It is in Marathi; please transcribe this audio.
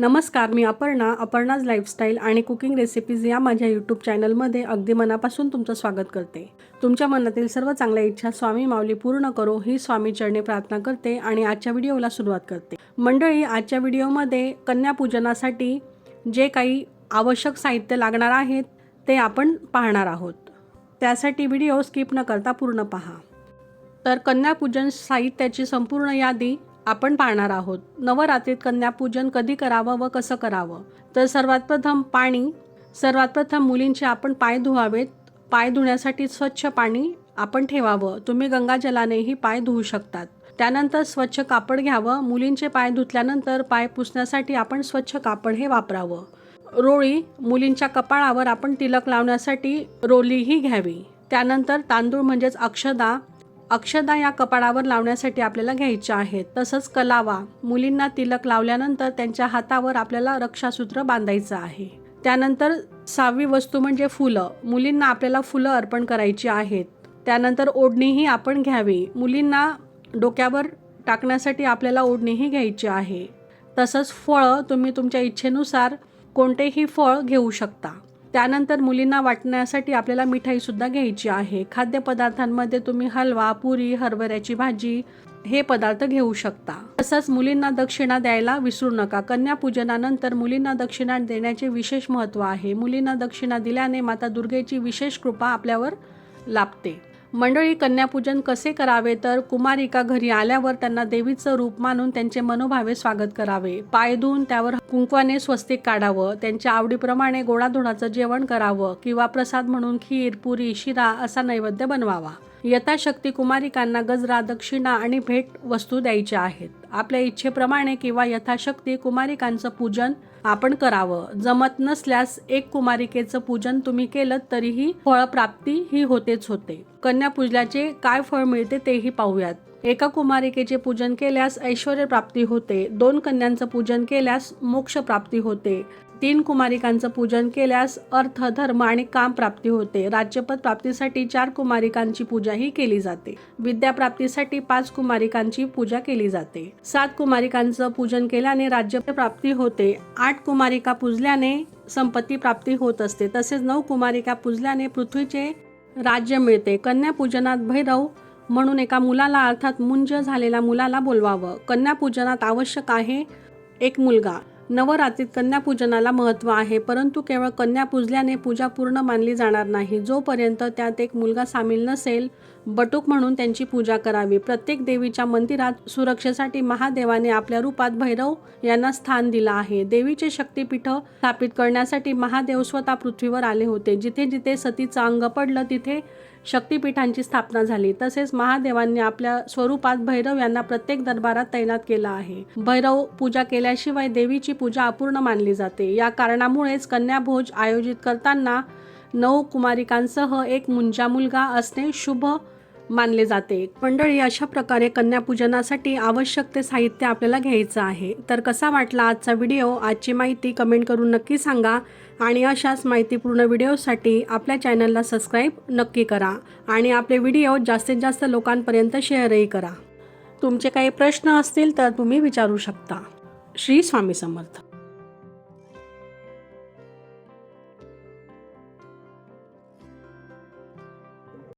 नमस्कार मी अपर्णा अपर्णाज लाईफस्टाईल आणि कुकिंग रेसिपीज या माझ्या यूट्यूब चॅनलमध्ये अगदी मनापासून तुमचं स्वागत करते. तुमच्या मनातील सर्व चांगल्या इच्छा स्वामी माऊली पूर्ण करो ही स्वामी चरणी प्रार्थना करते आणि आजच्या व्हिडिओला सुरुवात करते. मंडळी आजच्या व्हिडिओमध्ये कन्यापूजनासाठी जे काही आवश्यक साहित्य लागणार आहेत ते आपण पाहणार आहोत. त्यासाठी व्हिडिओ स्किप न करता पूर्ण पहा. तर कन्यापूजन साहित्याची संपूर्ण यादी आपण पाहणार आहोत. नवरात्रीत कन्यापूजन कधी करावं व कसं करावं? तर सर्वात प्रथम पाणी सर्वात प्रथम मुलींचे आपण पाय धुवावेत. पाय धुण्यासाठी स्वच्छ पाणी आपण ठेवावं. तुम्ही गंगाजलानेही पाय धुवू शकतात. त्यानंतर स्वच्छ कापड घ्यावं. मुलींचे पाय धुतल्यानंतर पाय पुसण्यासाठी आपण स्वच्छ कापड हे वापरावं. रोळी मुलींच्या कपाळावर आपण तिलक लावण्यासाठी रोलीही घ्यावी. त्यानंतर तांदूळ म्हणजेच अक्षदा अक्षदा या कपाळावर लावण्यासाठी आपल्याला घ्यायच्या आहेत. तसंच कलावा मुलींना तिलक लावल्यानंतर त्यांच्या हातावर आपल्याला रक्षासूत्र बांधायचं आहे. त्यानंतर सहावी वस्तू म्हणजे फुलं. मुलींना आपल्याला फुलं अर्पण करायची आहेत. त्यानंतर ओढणीही आपण घ्यावी. मुलींना डोक्यावर टाकण्यासाठी आपल्याला ओढणीही घ्यायची आहे. तसंच फळं तुम्ही तुमच्या इच्छेनुसार कोणतेही फळ घेऊ शकता. त्यानंतर मुलींना वाटण्यासाठी आपल्याला मिठाईसुद्धा घ्यायची आहे. खाद्यपदार्थांमध्ये तुम्ही हलवा पुरी हरभऱ्याची भाजी हे पदार्थ घेऊ शकता. तसंच मुलींना दक्षिणा द्यायला विसरू नका. कन्यापूजनानंतर मुलींना दक्षिणा देण्याचे विशेष महत्त्व आहे. मुलींना दक्षिणा दिल्याने माता दुर्गेची विशेष कृपा आपल्यावर लाभते. मंडळी कन्यापूजन कसे करावे? तर कुमारिका घरी आल्यावर त्यांना देवीचं रूप मानून त्यांचे मनोभावे स्वागत करावे. पाय धुवून त्यावर कुंकवाने स्वस्तिक काढावं. त्यांच्या आवडीप्रमाणे गोडाधोडाचं जेवण करावं किंवा प्रसाद म्हणून खीर पुरी शिरा असा नैवेद्य बनवावा. यथाशक्ती कुमारिकांना गजरा दक्षिणा आणि भेट वस्तू द्यायच्या आहेत. आपल्या इच्छेप्रमाणे किंवा यथाशक्ती कुमारिकांचं पूजन आपण करावं. जमत नसल्यास एक कुमारिकेचं पूजन तुम्ही केलं तरीही फळप्राप्ती ही होतेच होते. कन्या पूजल्याचे काय फळ मिळते तेही पाहूयात. एका कुमारिकेचे पूजन केल्यास ऐश्वर प्राप्ती होते. दोन कन्यांचं पूजन केल्यास मोक्ष प्राप्ती होते. तीन कुमारिकांचं पूजन केल्यास अर्थ धर्म आणि काम प्राप्ती होते. राज्यपद प्राप्तीसाठी चार कुमारिकांची पूजाही केली जाते. विद्या प्राप्तीसाठी पाच कुमारिकांची पूजा केली जाते. सात कुमारिकांचं पूजन केल्याने राज्य प्राप्ती होते. आठ कुमारिका पूजल्याने संपत्ती प्राप्ती होत असते. तसेच नऊ कुमारिका पूजल्याने पृथ्वीचे राज्य मिळते. कन्यापूजनात भैरव म्हणून एका मुलाला अर्थात मुंज झालेल्या मुलाला बोलवावं. कन्यापूजनात आवश्यक आहे एक मुलगा. नवरात्रीत कन्यापूजनाला महत्त्व आहे परंतु केवळ कन्या पूजल्याने पूजा पूर्ण मानली जाणार नाही. जोपर्यंत त्यात एक मुलगा सामील नसेल बटूक म्हणून त्यांची पूजा करावी. प्रत्येक देवीच्या मंदिरात सुरक्षेसाठी महादेवाने आपल्या रूपात भैरव यांना स्थान दिलं आहे. देवीचे शक्तीपीठ स्थापित करण्यासाठी महादेव स्वतः पृथ्वीवर आले होते. जिथे जिथे सतीचं अंग पडलं तिथे शक्तीपीठांची स्थापना झाली. तसेच महादेवांनी आपल्या स्वरूपात भैरव यांना प्रत्येक दरबारात तैनात केला आहे. भैरव पूजा केल्याशिवाय देवीची पूजा अपूर्ण मानली जाते. या कारणामुळेच कन्याभोज आयोजित करताना नऊ कुमारिकांसह एक मुंजा मुलगा असणे शुभ मानले जाते. मंडळी अशा प्रकारे कन्यापूजनासाठी आवश्यक ते साहित्य आपल्याला घ्यायचं आहे. तर कसा वाटला आजचा व्हिडिओ? आजची माहिती कमेंट करून नक्की सांगा आणि अशाच माहितीपूर्ण व्हिडिओसाठी आपल्या चॅनलला सबस्क्राईब नक्की करा आणि आपले व्हिडिओ जास्तीत जास्त लोकांपर्यंत शेअरही करा. तुमचे काही प्रश्न असतील तर तुम्ही विचारू शकता. श्री स्वामी समर्थ.